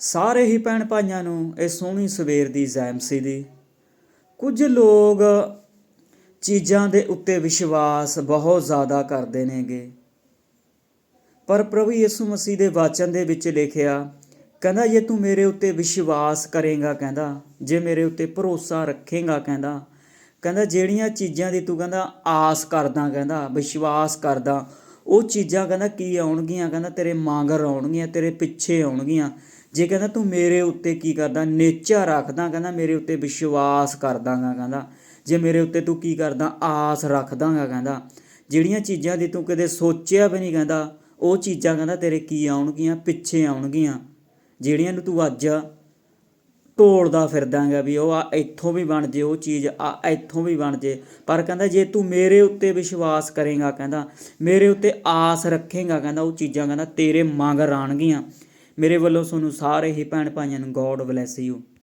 ਸਾਰੇ ਹੀ ਭੈਣ ਭਾਈਆਂ ਨੂੰ ਇਹ ਸੋਹਣੀ ਸਵੇਰ ਦੀ ਜ਼ੈਮਸੀ ਦੀ ਕੁਝ ਲੋਕ ਚੀਜ਼ਾਂ ਦੇ ਉੱਤੇ ਵਿਸ਼ਵਾਸ ਬਹੁਤ ਜ਼ਿਆਦਾ ਕਰਦੇ ਨੇਗੇ। ਪਰ ਪ੍ਰਭੂ ਯਿਸੂ ਮਸੀਹ ਦੇ ਵਾਚਨ ਦੇ ਵਿੱਚ ਲਿਖਿਆ, ਕਹਿੰਦਾ, ਜੇ ਤੂੰ ਮੇਰੇ ਉੱਤੇ ਵਿਸ਼ਵਾਸ ਕਰੇਗਾ, ਕਹਿੰਦਾ, ਜੇ ਮੇਰੇ ਉੱਤੇ ਭਰੋਸਾ ਰੱਖੇਗਾ, ਕਹਿੰਦਾ ਕਹਿੰਦਾ, ਜਿਹੜੀਆਂ ਚੀਜ਼ਾਂ ਦੀ ਤੂੰ ਕਹਿੰਦਾ, ਆਸ ਕਰਦਾ, ਕਹਿੰਦਾ, ਵਿਸ਼ਵਾਸ ਕਰਦਾ, ਉਹ ਚੀਜ਼ਾਂ ਕਹਿੰਦਾ, ਕੀ ਆਉਣਗੀਆਂ? ਕਹਿੰਦਾ, ਤੇਰੇ ਮਾਂਗਰ ਆਉਣਗੀਆਂ, ਤੇਰੇ ਪਿੱਛੇ ਆਉਣਗੀਆਂ। ਜੇ ਕਹਿੰਦਾ ਤੂੰ ਮੇਰੇ ਉੱਤੇ ਕੀ ਕਰਦਾ? ਨੇਚਾ ਰੱਖਦਾ, ਕਹਿੰਦਾ ਮੇਰੇ ਉੱਤੇ ਵਿਸ਼ਵਾਸ ਕਰਦਾਗਾ, ਕਹਿੰਦਾ। ਜੇ ਮੇਰੇ ਉੱਤੇ ਤੂੰ ਕੀ ਕਰਦਾ? ਆਸ ਰੱਖਦਾਗਾ, ਕਹਿੰਦਾ। ਜਿਹੜੀਆਂ ਚੀਜ਼ਾਂ ਦੀ ਤੂੰ ਕਦੇ ਸੋਚਿਆ ਵੀ ਨਹੀਂ, ਕਹਿੰਦਾ, ਉਹ ਚੀਜ਼ਾਂ, ਕਹਿੰਦਾ, ਤੇਰੇ ਕੀ ਆਉਣਗੀਆਂ? ਪਿੱਛੇ ਆਉਣਗੀਆਂ। ਜਿਹੜੀਆਂ ਨੂੰ ਤੂੰ ਅੱਜ ਢੋਲਦਾ ਫਿਰਦਾਗਾ ਵੀ ਉਹ ਆ, ਇੱਥੋਂ ਵੀ ਬਣ ਜੇ, ਉਹ ਚੀਜ਼ ਆ, ਇੱਥੋਂ ਵੀ ਬਣ ਜੇ। ਪਰ ਕਹਿੰਦਾ, ਜੇ ਤੂੰ ਮੇਰੇ ਉੱਤੇ ਵਿਸ਼ਵਾਸ ਕਰੇਗਾ, ਕਹਿੰਦਾ, ਮੇਰੇ ਉੱਤੇ ਆਸ ਰੱਖੇਗਾ, ਕਹਿੰਦਾ, ਉਹ ਚੀਜ਼ਾਂ, ਕਹਿੰਦਾ, ਤੇਰੇ ਮੰਗ ਆਣਗੀਆਂ ਮੇਰੇ ਵੱਲੋਂ ਤੁਹਾਨੂੰ ਸਾਰੇ ਹੀ ਭੈਣ ਭਾਈਆਂ ਨੂੰ ਗੋਡ ਬਲੈਸ ਯੂ